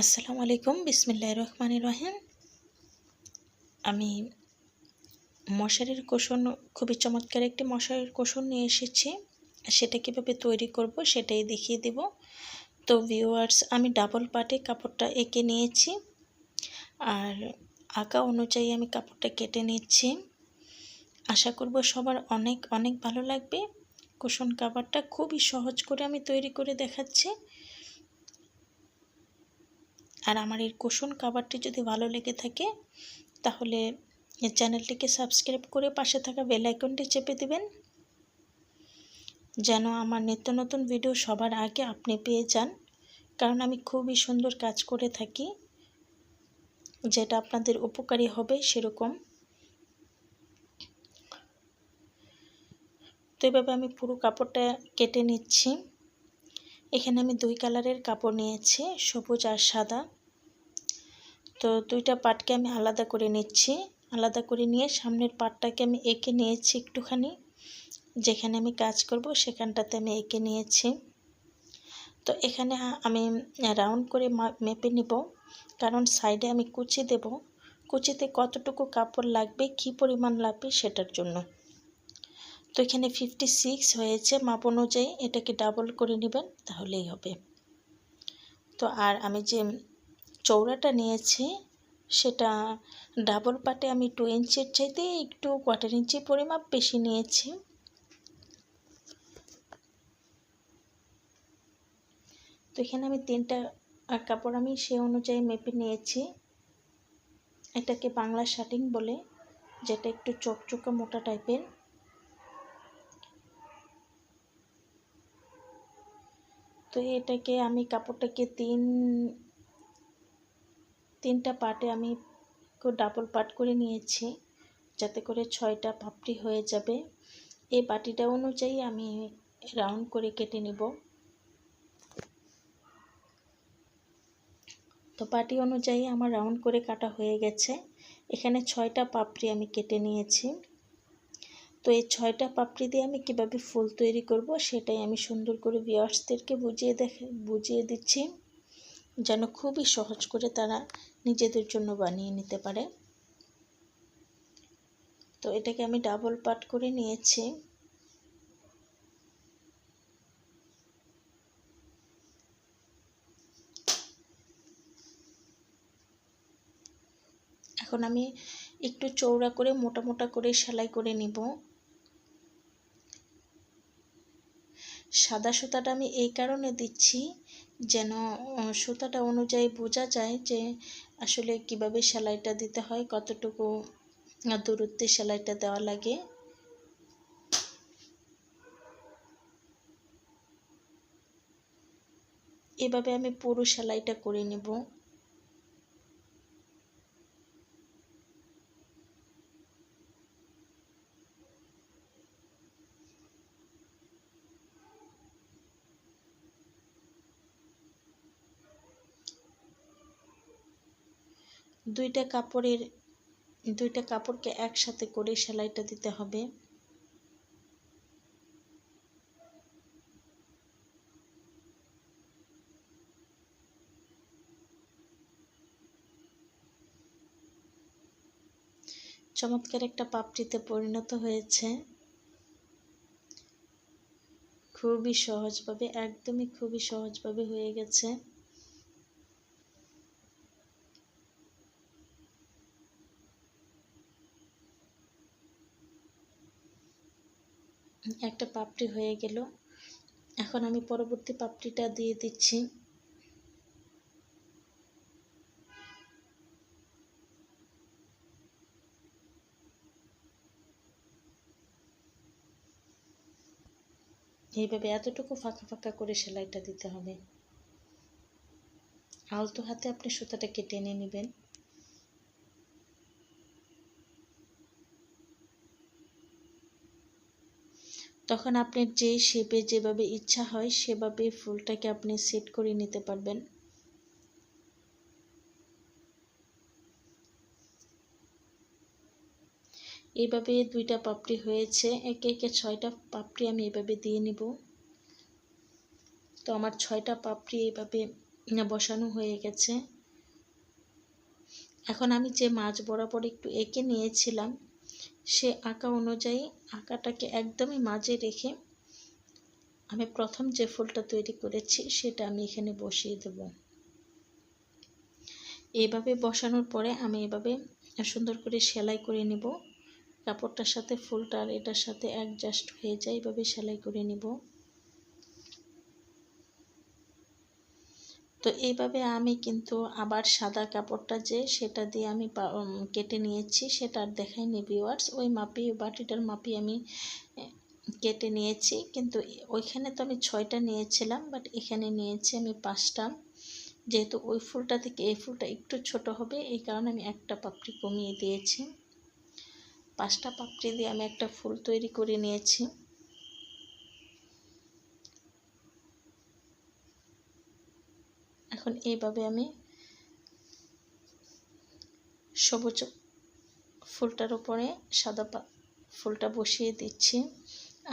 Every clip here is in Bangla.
আসসালামু আলাইকুম বিসমিল্লাহ রহমান রহিম। আমি মশারির কোষণ খুবই চমৎকার একটি মশারির কোষণ নিয়ে এসেছি। সেটা কীভাবে তৈরি করব সেটাই দেখিয়ে দেব। তো ভিউয়ার্স আমি ডাবল পাটে কাপড়টা এঁকে নিয়েছি। আর আঁকা অনুযায়ী আমি কাপড়টা কেটে নিচ্ছি। আশা করব সবার অনেক অনেক ভালো লাগবে। কোষণ কাপড়টা খুবই সহজ করে আমি তৈরি করে দেখাচ্ছি। আর আমার এই কুশন কাবারটি যদি ভালো লেগে থাকে, তাহলে চ্যানেলটিকে সাবস্ক্রাইব করে পাশে থাকা বেল আইকনটি চেপে দিবেন, যেন আমার নিত্য নতুন ভিডিও সবার আগে আপনি পেয়ে যান। কারণ আমি খুবই সুন্দর কাজ করে থাকি, যেটা আপনাদের উপকারী হবে সেরকম। তো এভাবে আমি পুরো কাপড়টা কেটে নিচ্ছি। এখানে আমি দুই কালারের কাপড় নিয়েছি, সবুজ আর সাদা। তো দুইটা পাটকে আমি আলাদা করে নিচ্ছি। আলাদা করে নিয়ে সামনের পাটটাকে আমি এঁকে নিয়েছি একটুখানি। যেখানে আমি কাজ করব সেখানটাতে আমি এঁকে নিয়েছি। তো এখানে আমি রাউন্ড করে মেপে নিব। কারণ সাইডে আমি কুচি দেব। কুচিতে কতটুকু কাপড় লাগবে, কি পরিমাণ লাগবে সেটার জন্য। তো এখানে ফিফটি সিক্স হয়েছে মাপ অনুযায়ী। এটাকে ডাবল করে নেবেন, তাহলেই হবে। তো আর আমি যে চৌড়াটা নিয়েছি, সেটা ডাবল পাটে আমি টু ইঞ্চির চাইতে একটু কোয়ার্টার ইঞ্চি পরিমাপ বেশি নিয়েছি। তো এখানে আমি তিনটা কাপড় আমি সে অনুযায়ী মেপে নিয়েছি। এটাকে বাংলা শার্টিং বলে, যেটা একটু চকচকে মোটা টাইপের। তো এটাকে আমি কাপড়টাকে তিন তিনটা পার্টে আমি ডাবল পার্ট করে নিয়েছি, যাতে করে ছয়টা পাপড়ি হয়ে যাবে। এই বাটিটা অনুযায়ী আমি রাউন্ড করে কেটে নেব। তো পাটি অনুযায়ী আমার রাউন্ড করে কাটা হয়ে গেছে। এখানে ছয়টা পাপড়ি আমি কেটে নিয়েছি। তো এই ছয়টা পাপড়ি দিয়ে আমি কীভাবে ফুল তৈরি করব, সেটাই আমি সুন্দর করে ভিওয়ার্সদেরকে বুঝিয়ে দেখে, বুঝিয়ে দিচ্ছি। যেন খুবই সহজ করে তারা নিজেদের জন্য বানিয়ে নিতে পারে। তো এটাকে আমি ডাবল পাট করে নিয়েছি। এখন আমি একটু চৌড়া করে মোটা মোটা করে সেলাই করে নিব। সাদা সুতাটা আমি এই কারণে দিচ্ছি যেন সুতাটা অনুযায়ী বোঝা যায় যে আসলে কীভাবে সেলাইটা দিতে হয়, কতটুকু দূরত্বে সেলাইটা দেওয়া লাগে। এভাবে আমি পুরো সেলাইটা করে নেব। দুইটা কাপড়ের, দুইটা কাপড়কে একসাথে করে সেলাইটা দিতে হবে। চমৎকার একটা পাপড়িতে পরিণত হয়েছে। খুবই সহজভাবে, একদমই খুবই সহজভাবে হয়ে গেছে। একটা পাপড়ি হয়ে গেল। এখন আমি পরবর্তী পাপড়িটা দিয়ে দিচ্ছি। এইভাবে এতটুকু ফাঁকা ফাঁকা করে সেলাইটা দিতে হবে। আলতো হাতে আপনি সুতাটাকে টেনে নেবেন। তখন আপনি যে শেপে যেভাবে ইচ্ছা হয়, সেভাবে ফুলটাকে আপনি সেট করে নিতে পারবেন। এইভাবে দুইটা পাপড়ি হয়েছে, একে একে ছয়টা পাপড়ি আমি এভাবে দিয়ে নিব। তো আমার ছয়টা পাপড়ি এইভাবে বসানো হয়ে গেছে। এখন আমি যে মাছ বরাবর একটু এঁকে নিয়েছিলাম সে আঁকা অনুযায়ী আঁকাটাকে একদমই মাঝে রেখে আমি প্রথম যে ফুলটা তৈরি করেছি সেটা আমি এখানে বসিয়ে দেব। এভাবে বসানোর পরে আমি এভাবে সুন্দর করে সেলাই করে নেব। কাপড়টার সাথে ফুলটা আর এটার সাথে অ্যাডজাস্ট হয়ে যায়, এভাবে সেলাই করে নিব। তো এইভাবে আমি কিন্তু আবার সাদা কাপড়টা যে সেটা দিয়ে আমি কেটে নিয়েছি, সেটা আর দেখাইনি ভিওয়ার্স ওই মাপি বাটিটার মাপি আমি কেটে নিয়েছি। কিন্তু ওইখানে তো আমি ছয়টা নিয়েছিলাম বাট এখানে নিয়েছি আমি পাঁচটা। যেহেতু ওই ফুলটা থেকে এই ফুলটা একটু ছোট হবে, এই কারণে আমি একটা পাপড়ি কমিয়ে দিয়েছি। পাঁচটা পাপড়ি দিয়ে আমি একটা ফুল তৈরি করে নিয়েছি। এখন এইভাবে আমি সবুজ ফুলটার উপরে সাদা ফুলটা বসিয়ে দিচ্ছি।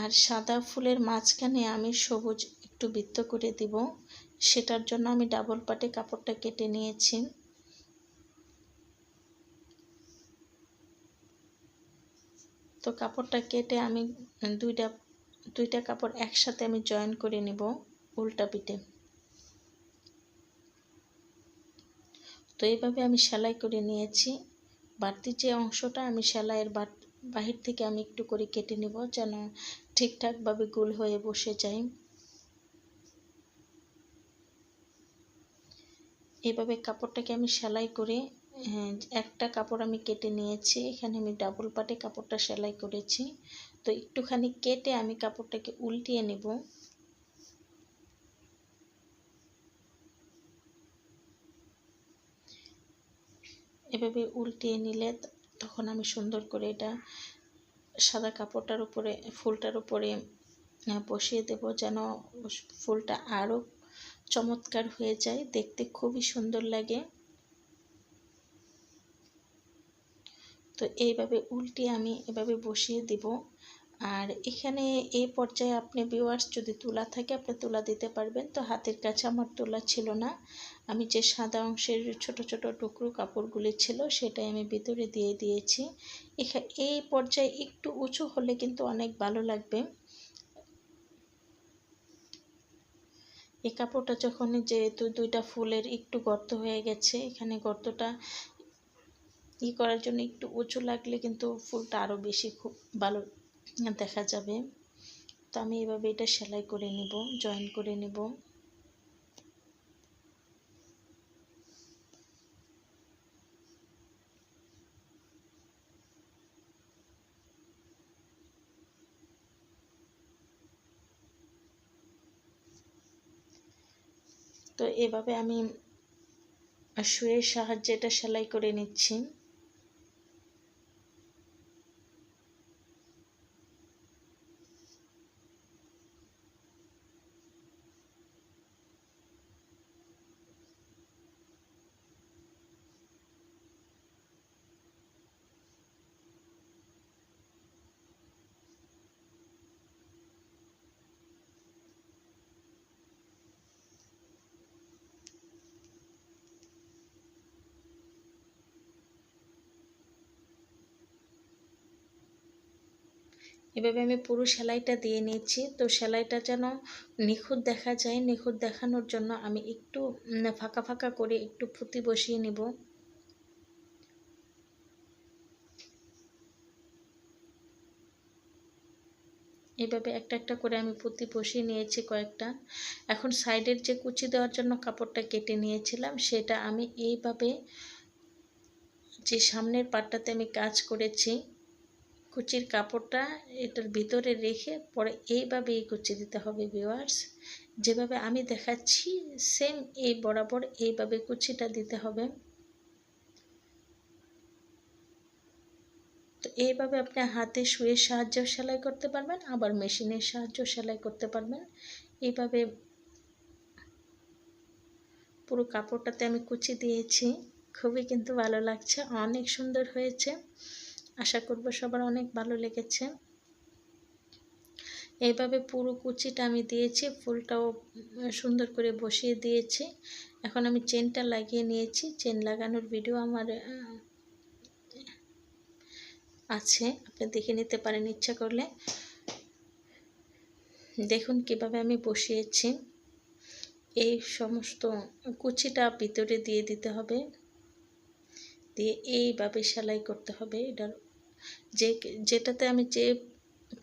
আর সাদা ফুলের মাঝখানে আমি সবুজ একটু বৃত্ত করে দিব। সেটার জন্য আমি ডাবল পাটে কাপড়টা কেটে নিয়েছি। তো কাপড়টা কেটে আমি দুইটা দুইটা কাপড় একসাথে আমি জয়েন করে নিব উল্টা পিঠে। তো এইভাবে আমি সেলাই করে নিয়েছি। বাড়তি যে অংশটা আমি সেলাইয়ের বাহির থেকে আমি একটু করে কেটে নেব যেন ঠিকঠাকভাবে গোল হয়ে বসে যাই এভাবে কাপড়টাকে আমি সেলাই করে হ্যাঁ, একটা কাপড় আমি কেটে নিয়েছি। এখানে আমি ডাবল পাটে কাপড়টা সেলাই করেছি। তো একটুখানি কেটে আমি কাপড়টাকে উল্টিয়ে নেব। এভাবে উল্টিয়ে নিলে তখন আমি সুন্দর করে এটা সাদা কাপড়টার উপরে, ফুলটার উপরে বসিয়ে দেব যেন ফুলটা আরও চমৎকার হয়ে যায়। দেখতে খুবই সুন্দর লাগে। তো এইভাবে উল্টে আমি এভাবে বসিয়ে দিব। আর এখানে এই পর্যায়ে আপনি ভিউয়ার্স যদি তুলা থাকে, আপনি তুলা দিতে পারবেন। তো হাতের কাছে আমার তোলা ছিল না। আমি যে সাদা অংশের ছোট ছোট টুকরো কাপড়গুলি ছিল সেটাই আমি ভিতরে দিয়ে দিয়েছি। এই পর্যায়ে একটু উঁচু হলে কিন্তু অনেক ভালো লাগবে। এই কাপড়টা যখন যেহেতু দুইটা ফুলের একটু গর্ত হয়ে গেছে, এখানে গর্তটা ই করার জন্য একটু উঁচু লাগলে কিন্তু ফুলটা আরও বেশি খুব ভালো দেখা যাবে। তো আমি এভাবে এটা সেলাই করে নেব জয়েন করে নেব। তো এভাবে আমি শুয়ের সাহায্যে এটা সেলাই করে নিচ্ছি। এভাবে আমি পুরো সেলাইটা দিয়ে নিয়েছি। তো সেলাইটা যেন নিখুঁত দেখা যায়, নিখুঁত দেখানোর জন্য আমি একটু ফাঁকা ফাঁকা করে একটু পুঁতি বসিয়ে নিব। এভাবে একটা একটা করে আমি পুঁতি বসিয়ে নিয়েছি কয়েকটা। এখন সাইডের যে কুচি দেওয়ার জন্য কাপড়টা কেটে নিয়েছিলাম, সেটা আমি এইভাবে যে সামনের পাটটাতে আমি কাজ করেছি কুচির কাপড়টা এটার ভিতরে রেখে পরে এইভাবে এই কুচি দিতে হবে ভিওয়ার্স যেভাবে আমি দেখাচ্ছি সেম এই বরাবর এইভাবে কুচিটা দিতে হবে। তো এইভাবে আপনি হাতে শুয়ে সাহায্য সেলাই করতে পারবেন, আবার মেশিনের সাহায্য সেলাই করতে পারবেন। এইভাবে পুরো কাপড়টাতে আমি কুচি দিয়েছি। খুবই কিন্তু ভালো লাগছে, অনেক সুন্দর হয়েছে। আশা করব সবার অনেক ভালো লেগেছে। এইভাবে পুরো কুচিটা আমি দিয়েছি, ফুলটাও সুন্দর করে বসিয়ে দিয়েছি। এখন আমি চেনটা লাগিয়ে নিয়েছি, চেন লাগানোর ভিডিও আমার আছে, আপনি দেখে নিতে পারেন ইচ্ছা করলে। দেখুন কীভাবে আমি বসিয়েছি। এই সমস্ত কুচিটা ভিতরে দিয়ে দিতে হবে। দিয়ে এইভাবে সেলাই করতে হবে। এটার যে যেটাতে আমি যে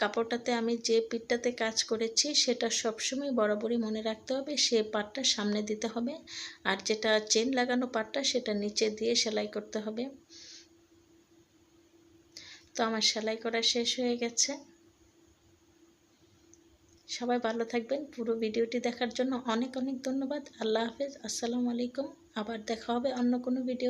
কাপড়টাতে আমি যে পিঠটাতে কাজ করেছি, সেটা সবসময় বরাবরই মনে রাখতে হবে। সে পাটটা সামনে দিতে হবে আর যেটা চেন লাগানো পাটটা, সেটা নিচে দিয়ে সেলাই করতে হবে। তো আমার সেলাই করা শেষ হয়ে গেছে। সবাই ভালো থাকবেন। পুরো ভিডিওটি দেখার জন্য অনেক অনেক ধন্যবাদ। আল্লাহ হাফেজ। আসসালামু আলাইকুম। আবার দেখা হবে অন্য কোনো ভিডিও